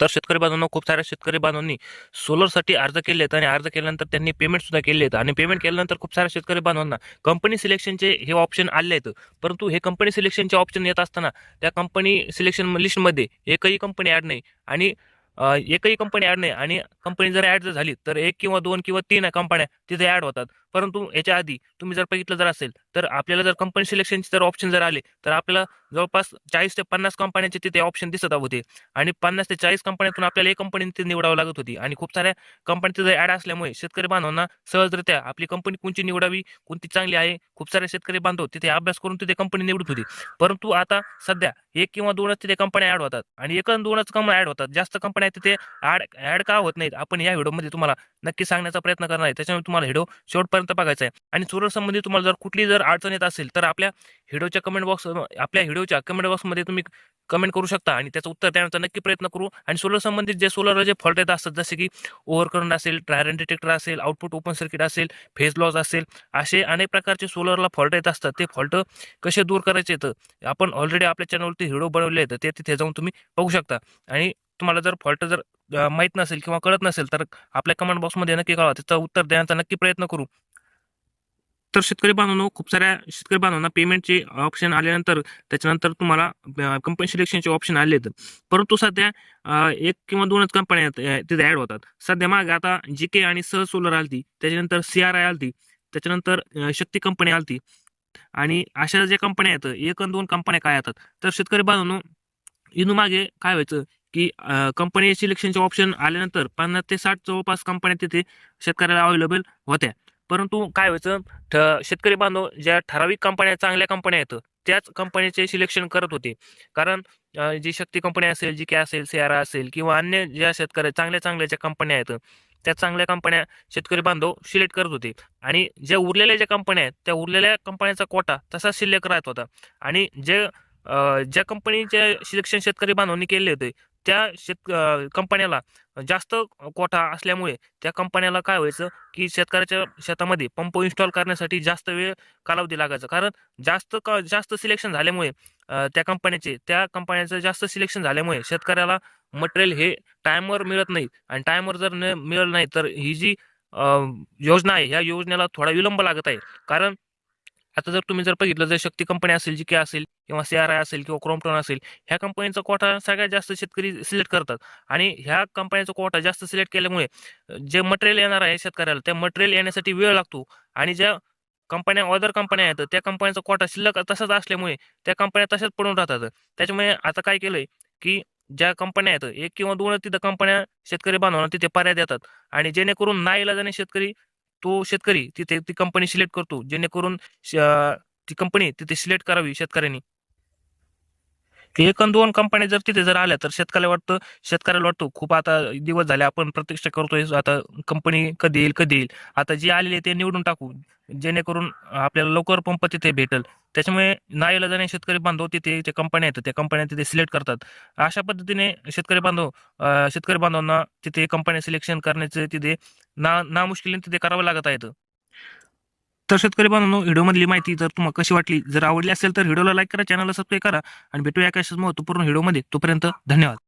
तर शेतकरी बांधवांना खूप साऱ्या शेतकरी बांधवांनी सोलरसाठी अर्ज केले आहेत आणि अर्ज केल्यानंतर त्यांनी पेमेंट सुद्धा केले आहेत आणि पेमेंट केल्यानंतर खूप साऱ्या शेतकरी बांधवांना कंपनी सिलेक्शनचे हे ऑप्शन आले आहेत. परंतु हे कंपनी सिलेक्शनचे ऑप्शन येत असताना त्या कंपनी सिलेक्शन लिस्टमध्ये एकही कंपनी ॲड नाही आणि एकही कंपनी ॲड नाही. आणि कंपनी जर ॲड जर झाली तर एक किंवा दोन किंवा तीन कंपन्या तिथे ॲड होतात. परंतु याच्या आधी तुम्ही जर बघितलं जर असेल तर आपल्याला जर कंपनी सिलेक्शनचे जर ऑप्शन जर आले तर आपल्याला जवळपास चाळीस ते पन्नास कंपन्यांचे तिथे ऑप्शन दिसत होते. आणि पन्नास ते चाळीस कंपन्यातून आपल्याला एक कंपनी तिथे निवडावं लागत होती. आणि खूप साऱ्या कंपन्या जर ॲड असल्यामुळे शेतकरी बांधवांना सहजरित्या आपली कंपनी कोणची निवडावी कोणती चांगली आहे खूप सारे शेतकरी बांधव तिथे अभ्यास करून तिथे कंपनी निवडत होती. परंतु आता सध्या एक किंवा दोनच तिथे कंपन्या ॲड होतात आणि एक दोनच कंपन्या ॲड होतात. जास्त कंपन्या तिथे ॲड ॲड का होत नाहीत? आपण या व्हिडिओमध्ये तुम्हाला नक्की सांगण्याचा प्रयत्न करणार आहे. त्याच्यामुळे तुम्हाला व्हिडिओ शेवटपर्यंत बघायचं आहे. आणि सोलर संबंधी तुम्हाला जर कुठली जर अडचण येत असेल तर आपल्या व्हिडिओच्या कमेंट बॉक्स आपल्या व्हिडिओच्या कमेंट बॉक्समध्ये तुम्ही कमेंट करू शकता आणि त्याचं उत्तर देण्याचा नक्की प्रयत्न करू. आणि सोलर संबंधित जे सोलर जे फॉल्ट येत असतात जसे की ओव्हर करंट असेल ट्रायरन डिटेक्टर असेल आउटपुट ओपन सर्किट असेल फेज लॉस असेल असे अनेक प्रकारचे सोलरला फॉल्ट येत असतात. ते फॉल्ट कसे दूर करायचे तर आपण ऑलरेडी आपल्या चॅनलवरती व्हिडिओ बनवले आहेत ते तिथे जाऊन तुम्ही बघू शकता. आणि तुम्हाला जर फॉल्ट जर माहीत नसेल किंवा कळत नसेल तर आपल्या कमेंट बॉक्समध्ये नक्की कळवा. त्याचं उत्तर देण्याचा नक्की प्रयत्न करू. तर शेतकरी बांधवांनो खूप साऱ्या शेतकरी बांधवांना पेमेंटचे ऑप्शन आल्यानंतर त्याच्यानंतर तुम्हाला कंपनी सिलेक्शनचे ऑप्शन आले आहेत परंतु सध्या एक किंवा दोनच कंपन्या तिथे ॲड होतात. सध्या मागे आता जी के आणि सह सोलर आलती त्याच्यानंतर सी आर आय आलती त्याच्यानंतर शक्ती कंपनी आलती. आणि अशा ज्या कंपन्या आहेत एक आणि दोन कंपन्या काय येतात? तर शेतकरी बांधवांनो इथून मागे काय व्हायचं की कंपनी सिलेक्शनचे ऑप्शन आल्यानंतर पन्नास ते साठ जवळपास कंपन्या तिथे शेतकऱ्याला अवेलेबल होत्या. परंतु काय व्हायचं ठ- शेतकरी बांधव ज्या ठराविक कंपन्या चांगल्या कंपन्या आहेत त्याच कंपनीचे सिलेक्शन करत होते. कारण जी शक्ती कंपनी असेल जी के असेल सियारा असेल किंवा अन्य ज्या शेतकरी चांगल्या चांगल्या ज्या कंपन्या आहेत त्या चांगल्या कंपन्या शेतकरी बांधव सिलेक्ट करत होते. आणि ज्या उरलेल्या ज्या कंपन्या आहेत त्या उरलेल्या कंपन्यांचा कोटा तसा शिल्लक राहत होता. आणि जे ज्या कंपनीचे सिलेक्शन शेतकरी बांधवांनी केले होते त्या शेत कंपन्याला जास्त कोठा असल्यामुळे त्या कंपन्याला काय व्हायचं की शेतकऱ्याच्या शेतामध्ये पंप इन्स्टॉल करण्यासाठी जास्त वेळ कालावधी लागायचा. कारण जास्त क जास्त सिलेक्शन झाल्यामुळे त्या कंपन्याचे त्या कंपन्याचं जास्त सिलेक्शन झाल्यामुळे शेतकऱ्याला मटेरियल हे टायमवर मिळत नाही. आणि टायमवर जर न मिळालं नाही तर ही जी योजना आहे ह्या योजनेला थोडा विलंब लागत आहे. कारण आता जर तुम्ही जर बघितलं जर शक्ती कंपनी असेल जी के असेल किंवा सी आर आय असेल किंवा क्रोमटॉन असेल ह्या कंपनीचा कोटा सगळ्यात जास्त शेतकरी सिलेक्ट करतात. आणि ह्या कंपनीचा कोटा जास्त सिलेक्ट केल्यामुळे जे मटेरियल येणार आहे शेतकऱ्याला त्या मटेरियल येण्यासाठी वेळ लागतो. आणि ज्या कंपन्या अदर कंपन्या आहेत त्या कंपन्यांचा कोटा शिल्लक तसाच असल्यामुळे त्या कंपन्या तशाच पडून राहतात. त्याच्यामुळे आता काय केलंय की ज्या कंपन्या आहेत एक किंवा दोन तिथं कंपन्या शेतकरी बांधवांना तिथे पर्याय देतात. आणि जेणेकरून नाईलाजाने शेतकरी तो शेतकरी तिथे ती कंपनी सिलेक्ट करतो जेणेकरून ती कंपनी तिथे सिलेक्ट करावी शेतकऱ्यांनी. एक आणि दोन कंपन्या जर तिथे जर आल्या तर शेतकऱ्याला वाटतं शेतकऱ्याला वाटतो खूप आता दिवस झाले आपण प्रतीक्षा करतोय आता कंपनी कधी येईल कधी येईल. आता जे आलेले ते निवडून टाकू जेणेकरून आपल्याला लवकर पंप तिथे भेटेल. त्याच्यामुळे नाईलाजाने शेतकरी बांधव तिथे ते कंपन्या आहेत त्या कंपन्या तिथे सिलेक्ट करतात. अशा पद्धतीने शेतकरी बांधव शेतकरी बांधवांना तिथे कंपन्या सिलेक्शन करण्याचे तिथे ना ना मुश्किलीने तिथे करावं लागत आहेत तर शेतकरी बांधवांनो व्हिडिओमधली माहिती जर तुम्हाला कशी वाटली जर आवडली असेल तर व्हिडिओला लाईक करा चॅनलला सबस्क्राईब करा आणि भेटूया कशाच अशाच महत्त्वपूर्ण व्हिडिओमध्ये. तोपर्यंत धन्यवाद.